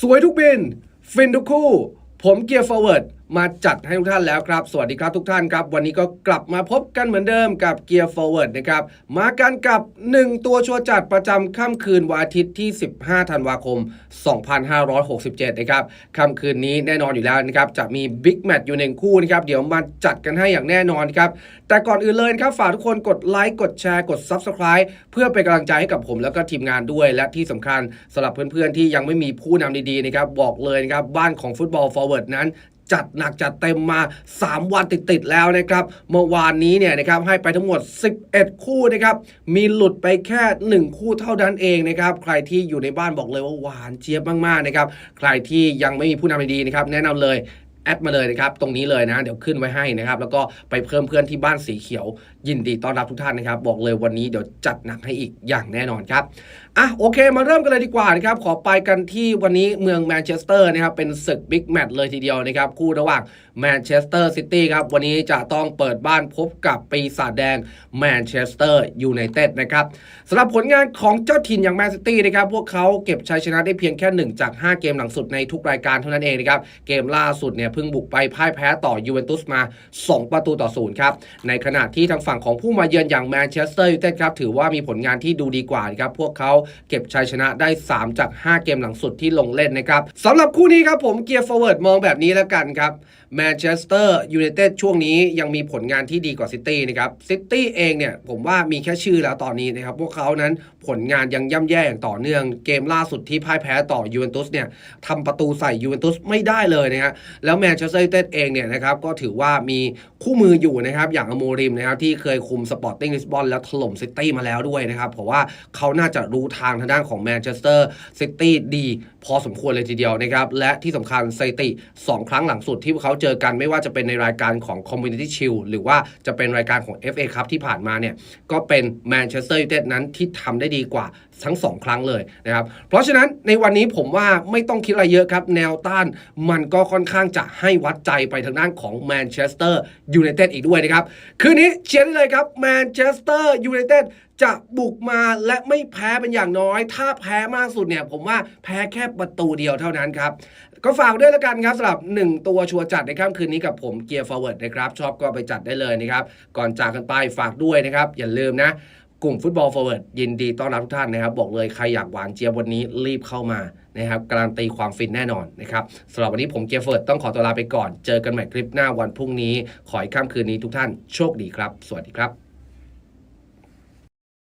สวยทุกบิน ฟินทุกคู่ ผมเกียร์ฟอร์เวิร์ดมาจัดให้ทุกท่านแล้วครับ สวัสดีครับทุกท่านครับ วันนี้ก็กลับมาพบกันเหมือนเดิมกับเกียร์ forward นะครับ มากันกับ 1 ตัวชัวร์จัดประจำค่ำคืนวันอาทิตย์ที่ 15 ธันวาคม 2567 นะครับค่ำคืนนี้แน่นอนอยู่แล้วนะครับ จะมีบิ๊กแมตช์อยู่หนึ่งคู่นะครับ เดี๋ยวมาจัดกันให้อย่างแน่นอนครับ แต่ก่อนอื่นเลยครับ ฝากทุกคนกดไลค์กดแชร์กด Subscribe เพื่อเป็นกำลังใจให้กับผมแล้วก็ทีมงานด้วย และที่สำคัญสำหรับเพื่อนๆที่ยังไม่มีผู้นำดีๆนะครับบอกเลยนะครับบ้านของฟุตบอล Forward นั้นจัดหนักจัดเต็มมา 3 วันติดๆแล้วนะครับ เมื่อวานนี้เนี่ยนะครับให้ไปทั้งหมด 11 คู่นะครับ มีหลุดไปแค่ 1 คู่เท่านั้นเองนะครับ ใครที่อยู่ในบ้านบอกเลยว่าหวานเจี๊ยบมากๆนะครับ ใครที่ยังไม่มีผู้นำดีนะครับ แนะนำเลย แอดมาเลยนะครับ ตรงนี้เลยนะ เดี๋ยวขึ้นไว้ให้นะครับ แล้วก็ไปเพิ่มเพื่อนที่บ้านสีเขียว ยินดีต้อนรับทุกท่านนะครับ บอกเลยวันนี้เดี๋ยวจัดหนักให้อีกอย่างแน่นอนครับ อะโอเค มาเริ่มกันเลยดีกว่านะครับ ขอไปกันที่วันนี้เมืองแมนเชสเตอร์นะครับ เป็นศึกบิ๊กแมตช์เลยทีเดียวนะครับ คู่ระหว่างแมนเชสเตอร์ซิตี้ครับ วันนี้จะต้องเปิดบ้านพบกับปีศาจแดงแมนเชสเตอร์ยูไนเต็ดนะครับสำหรับผลงานของเจ้าถิ่นอย่างแมนซิตี้นะครับ พวกเขาเก็บชัยชนะได้เพียงแค่ 1 จาก 5 เกมหลังสุดในทุกรายการเท่านั้นเองนะครับ เกมล่าสุดเนี่ยเพิ่งบุกไปพ่ายแพ้ต่อยูเวนตุสมา 2 ประตูต่อศูนย์ครับ ในขณะที่ทางฝั่งของผู้มาเยือนอย่างแมนเชสเตอร์ยูไนเต็ดครับถือว่ามีผลงานที่ดูดีกว่านะครับ พวกเขาเก็บชัยชนะได้ 3 จาก 5 เกมหลังสุดที่ลงเล่นนะครับสำหรับคู่นี้ครับผมเกียร์ forward มองแบบนี้แล้วกันครับแมนเชสเตอร์ยูไนเต็ดช่วงนี้ยังมีผลงานที่ดีกว่าซิตี้นะครับซิตี้เองเนี่ยผมว่ามีแค่ชื่อแล้วตอนนี้นะครับพวกเขานั้นผลงานยังย่ำแย่อย่างต่อเนื่อง เกมล่าสุดที่พ่ายแพ้ต่อยูเวนตุสเนี่ยทำประตูใส่ยูเวนตุสไม่ได้เลยนะฮะแล้วแมนเชสเตอร์ยูไนเต็ดเองเนี่ยนะครับก็ถือว่ามีคู่มืออยู่นะครับอย่างอโมริมนะครับที่เคยคุมสปอร์ติ้งลิสบอนแล้วถล่มซิตี้มาแล้วด้วยนะครับเพราะว่าเขาน่าจะรู้ทางทางด้านของแมนเชสเตอร์ซิตี้ดีพอสมควรเลยทีเดียวนะครับและที่สำคัญสถิติ 2 ครั้งหลังสุดที่พวกเขาเจอกันไม่ว่าจะเป็นในรายการของ Community Shield หรือว่าจะเป็นรายการของ FA Cup ที่ผ่านมาเนี่ยก็เป็นแมนเชสเตอร์ยูไนเต็ดนั้นที่ทำได้ดีกว่าทั้ง 2 ครั้งเลยนะครับเพราะฉะนั้นในวันนี้ผมว่าไม่ต้องคิดอะไรเยอะครับแนวต้านมันก็ค่อนข้างจะให้วัดใจไปทางด้านของแมนเชสเตอร์ยูไนเต็ดอีกด้วยนะครับ คืนนี้เชียร์ได้เลยครับแมนเชสเตอร์ยูไนเต็ดจะบุกมาและไม่แพ้เป็นอย่างน้อย ถ้าแพ้มากสุดเนี่ย ผมว่าแพ้แค่ประตูเดียวเท่านั้นครับ ก็ฝากด้วยแล้วกันครับสำหรับ 1 ตัวชัวร์จัดในค่ำคืนนี้กับผมเกียร์ forward นะครับ ชอบก็ไปจัดได้เลยนะครับ ก่อนจากกันไปฝากด้วยนะครับ อย่าลืมนะ กลุ่มฟุตบอลฟอร์เวิร์ดยินดีต้อนรับทุกท่านนะครับ บอกเลยใครอยากหวานเจี๊ยบวันนี้รีบเข้ามานะครับการันตีความฟินแน่นอนนะครับสำหรับวันนี้ผมเกียร์เฟิร์ดต้องขอตัวลาไปก่อน เจอกันใหม่คลิปหน้าวันพรุ่งนี้ ขอให้ค่ำคืนนี้ทุกท่านโชคดีครับ สวัสดีครับ